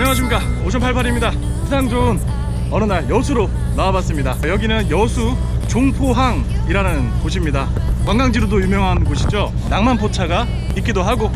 안녕하십니까. 오션팔팔입니다. 세상 좋은 어느 날 여수로 나와봤습니다. 여기는 여수 종포항이라는 곳입니다. 관광지로도 유명한 곳이죠. 낭만포차가 있기도 하고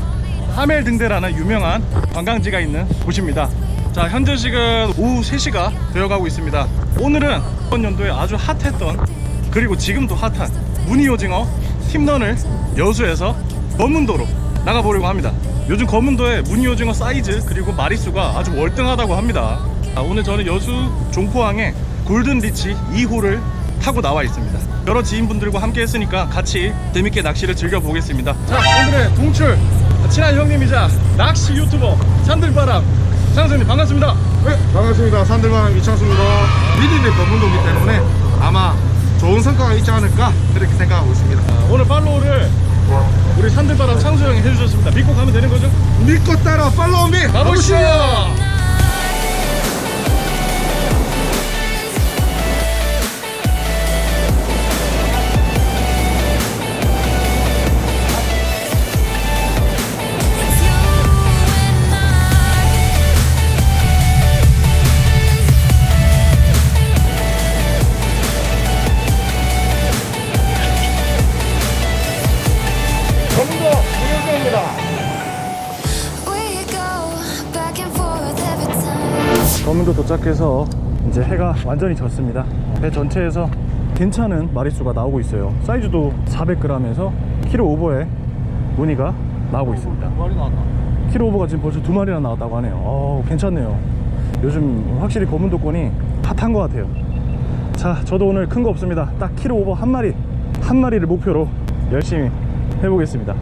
하멜 등대라는 유명한 관광지가 있는 곳입니다. 자 현재 시간 오후 3시가 되어가고 있습니다. 오늘은 이번 연도에 아주 핫했던 그리고 지금도 핫한 무늬 오징어 팀런을 여수에서 검문도로 나가보려고 합니다 요즘 검문도의 무늬오징어 사이즈 그리고 마리수가 아주 월등하다고 합니다 아, 오늘 저는 여수 종포항에 골든비치 2호를 타고 나와 있습니다 여러 지인분들과 함께 했으니까 같이 재밌게 낚시를 즐겨보겠습니다 자 오늘의 동출 친한 형님이자 낚시 유튜버 산들바람 상수님 반갑습니다 네, 반갑습니다. 산들바람 이창수입니다. 미리는 검문도기 때문에 아마 좋은 성과가 있지 않을까 그렇게 생각하고 있습니다. 아, 오늘 팔로우를 우리 산들바람 상수 형이 해주셨습니다. 믿고 가면 되는 거죠? 믿고 따라 팔로우 미 가보시죠 도 도착해서 이제 해가 완전히 졌습니다. 배 전체에서 괜찮은 마리수가 나오고 있어요. 사이즈도 400g에서 키로 오버에 무늬가 나오고 있습니다. 키로 오버가 지금 벌써 두 마리나 나왔다고 하네요. 어, 괜찮네요. 요즘 확실히 검은도권이 핫한 것 같아요. 자, 저도 오늘 큰 거 없습니다. 딱 키로 오버 한 마리, 한 마리를 목표로 열심히 해보겠습니다.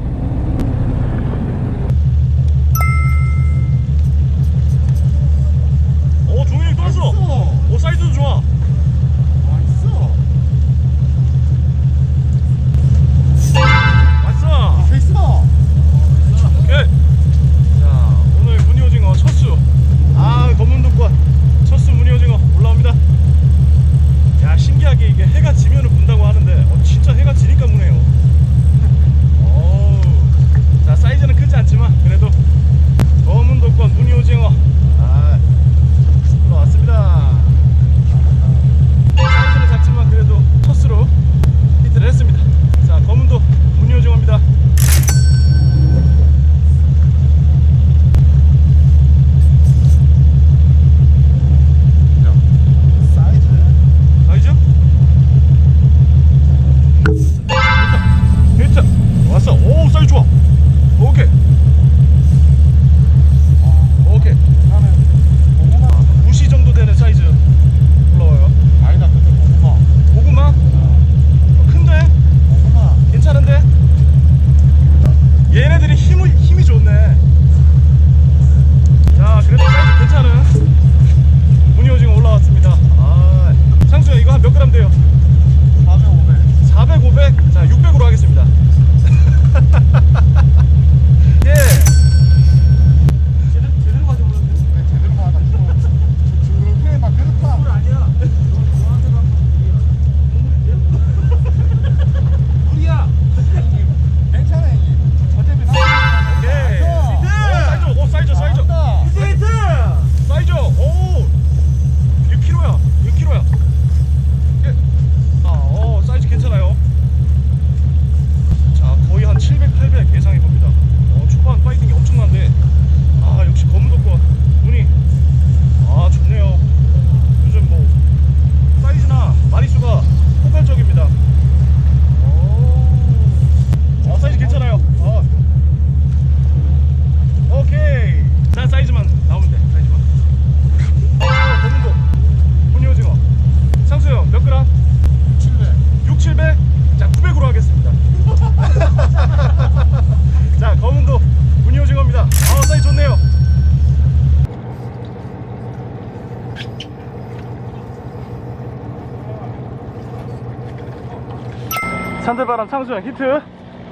산들바람 상수형 히트.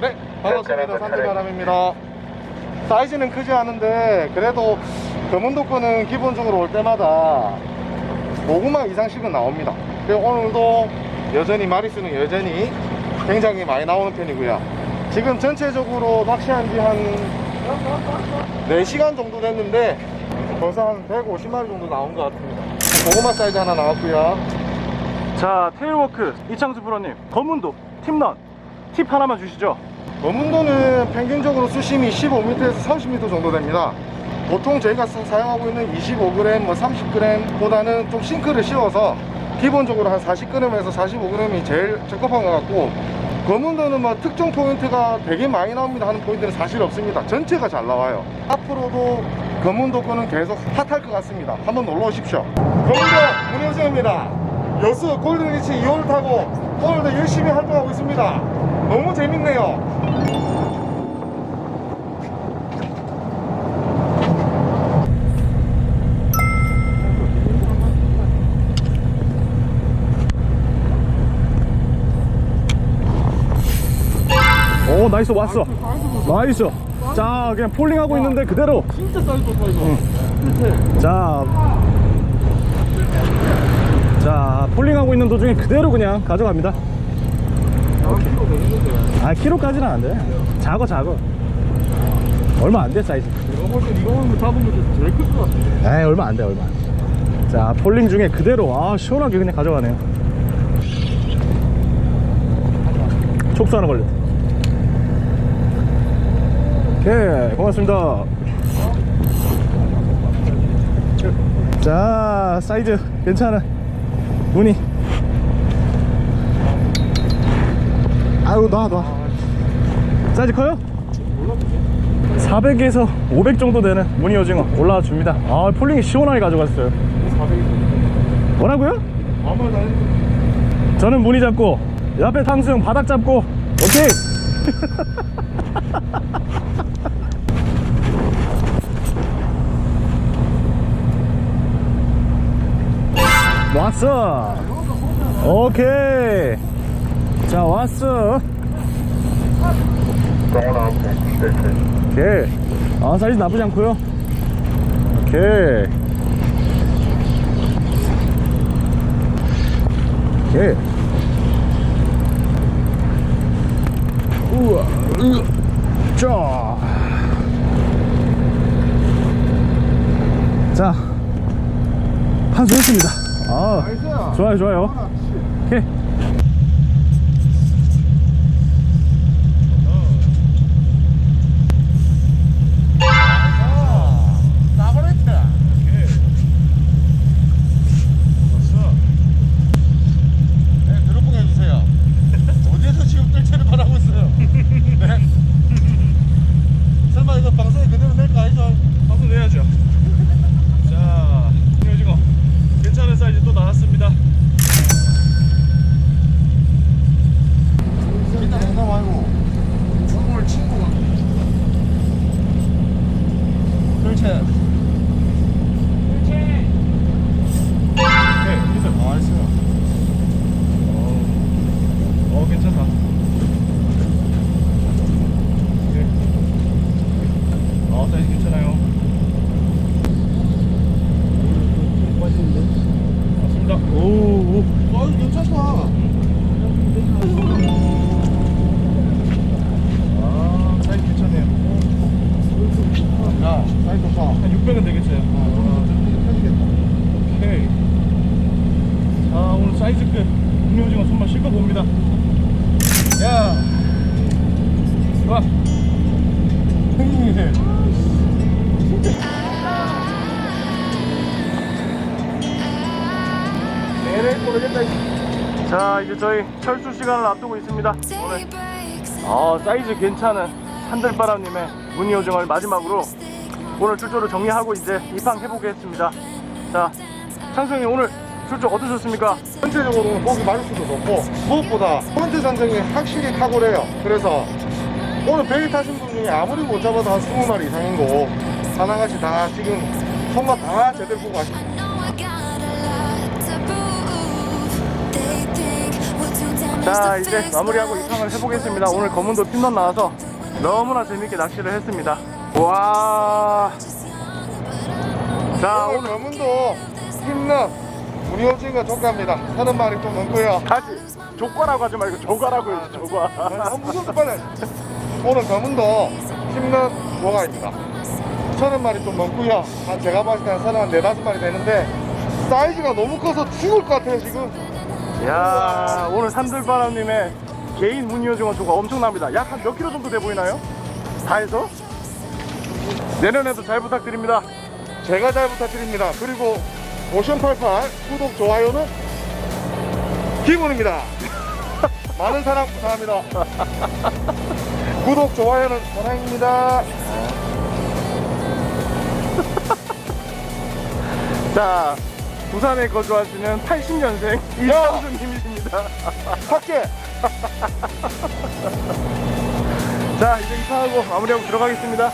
네, 반갑습니다. 산지바람입니다. 사이즈는 크지 않은데 그래도 금운도권은 기본적으로 올 때마다 모구마 이상씩은 나옵니다. 그리고 오늘도 여전히 마리수는 여전히 굉장히 많이 나오는 편이고요. 지금 전체적으로 낚시한 지 한 4시간 정도 됐는데 벌써 한 150마리 정도 나온 것 같습니다. 고구마 사이즈 하나 나왔고요. 자 테일워크 이창수 프로님 검은도 팀런 팁 하나만 주시죠 검은도는 평균적으로 수심이 15m에서 30m 정도 됩니다. 보통 저희가 사- 사용하고 있는 25g, 뭐 30g보다는 좀 싱크를 씌워서 기본적으로 한 40g에서 45g이 제일 적합한 것 같고 검은도는 뭐 특정 포인트가 되게 많이 나옵니다 하는 포인트는 사실 없습니다. 전체가 잘 나와요. 앞으로도 검은도 거는 계속 핫할 것 같습니다. 한번 놀러 오십시오. 검은도 문효정입니다. 여수 골든리치 2홀 타고 오늘도 열심히 활동하고 있습니다. 너무 재밌네요. 오 나이스 왔어 나이스 자 그냥 폴링하고 있는데 그대로 진짜 사이즈 좋다 이거. 자, 자 폴링하고 있는 도중에 그대로 그냥 가져갑니다. 아 키로까지는 안돼. 작어 작어. 얼마 안 돼 사이즈. 이거 볼땐 이거 보면 잡은 게 제일 클 것 같은데. 에이 얼마 안 돼 얼마 안 돼 자 폴링 중에 그대로. 아 시원하게 그냥 가져가네요. 촉수 하나 걸렸다. 오케이 고맙습니다. 자 사이즈 괜찮아. 무늬 아유 놔놔 사이즈 커요? 400에서 500 정도 되는 무늬 오징어 올라와 줍니다 아 폴링이 시원하게 가져갔어요 400이 뭐라고요? 아무 말도 안. 저는 무늬 잡고 옆에 탕수형 바닥 잡고 오케이 왔어 오케이 자 왔어. 오케이. 아 사이즈 나쁘지 않고요. 오케이. 오케이. 우와. 으, 자. 자 판수했습니다. 아. 좋아요 좋아요. 오케이 나버렸다. 네, 드롭봉 해주세요. 어디에서 지금 뜰채를 바라고 있어요? 네? 설마 이거 방송에 그대로 낼 거 아니죠? 방송 내야죠 자 오징어 괜찮은 사이즈 또 나왔습니다 일단 농담 말고 오늘 친구가 뜰채 오케이 일단 나이스 어, 어 괜찮다 오케이. 어 사이즈 괜찮아요 맞습니다 오오 아 이거 괜찮다 아 사이즈 괜찮네요 야 사이즈 좋다 한 600은 되겠어요 오케이 자 오늘 사이즈 끝 국내오징어 손맛 실컷 봅니다. 야 좋아. 자 이제 저희 철수 시간을 앞두고 있습니다. 오늘. 아 사이즈 괜찮은 산들바람님의 무늬오징어를 마지막으로 오늘 출조를 정리하고 이제 입항해보겠습니다. 자 창수형님 오늘 출조 어떠셨습니까? 전체적으로 고기 맛있어도 좋고 무엇보다 포인트 산정이 확실히 탁월해요. 그래서 오늘 배를 타신 분 중에 아무리 못 잡아도 한 20마리 이상인 거 하나같이 다 지금 손맛 다 제대로 보고 가시고 자 이제 마무리하고 입항을 해보겠습니다. 오늘 검은도 팀런 나와서 너무나 재밌게 낚시를 했습니다. 와. 자 오늘 오늘 검은도 힘는 오징어 조과입니다 서른 마리 좀 넘고요 다시 조과라고 하지 말고 조과라고 해야지 조과 아, 무슨 빨리 오늘 검은도 힘는 조과입니다 서른 마리 좀 넘고요. 한 제가 봤을 때한 서른 한 네다섯 마리 되는데 사이즈가 너무 커서 죽을 것 같아요 지금. 야 오늘 산들바람님의 개인 무늬어종어 조가 엄청납니다. 약 한 몇 킬로 정도 돼 보이나요? 다 해서? 내년에도 잘 부탁드립니다. 제가 잘 부탁드립니다. 그리고 오션88 구독 좋아요는 기본입니다. 많은 사랑 부탁합니다. 구독 좋아요는 사랑입니다. 자 부산에 거주하시는 80년생 이상수님이십니다. 학계 자 이제 이사하고 마무리하고 들어가겠습니다.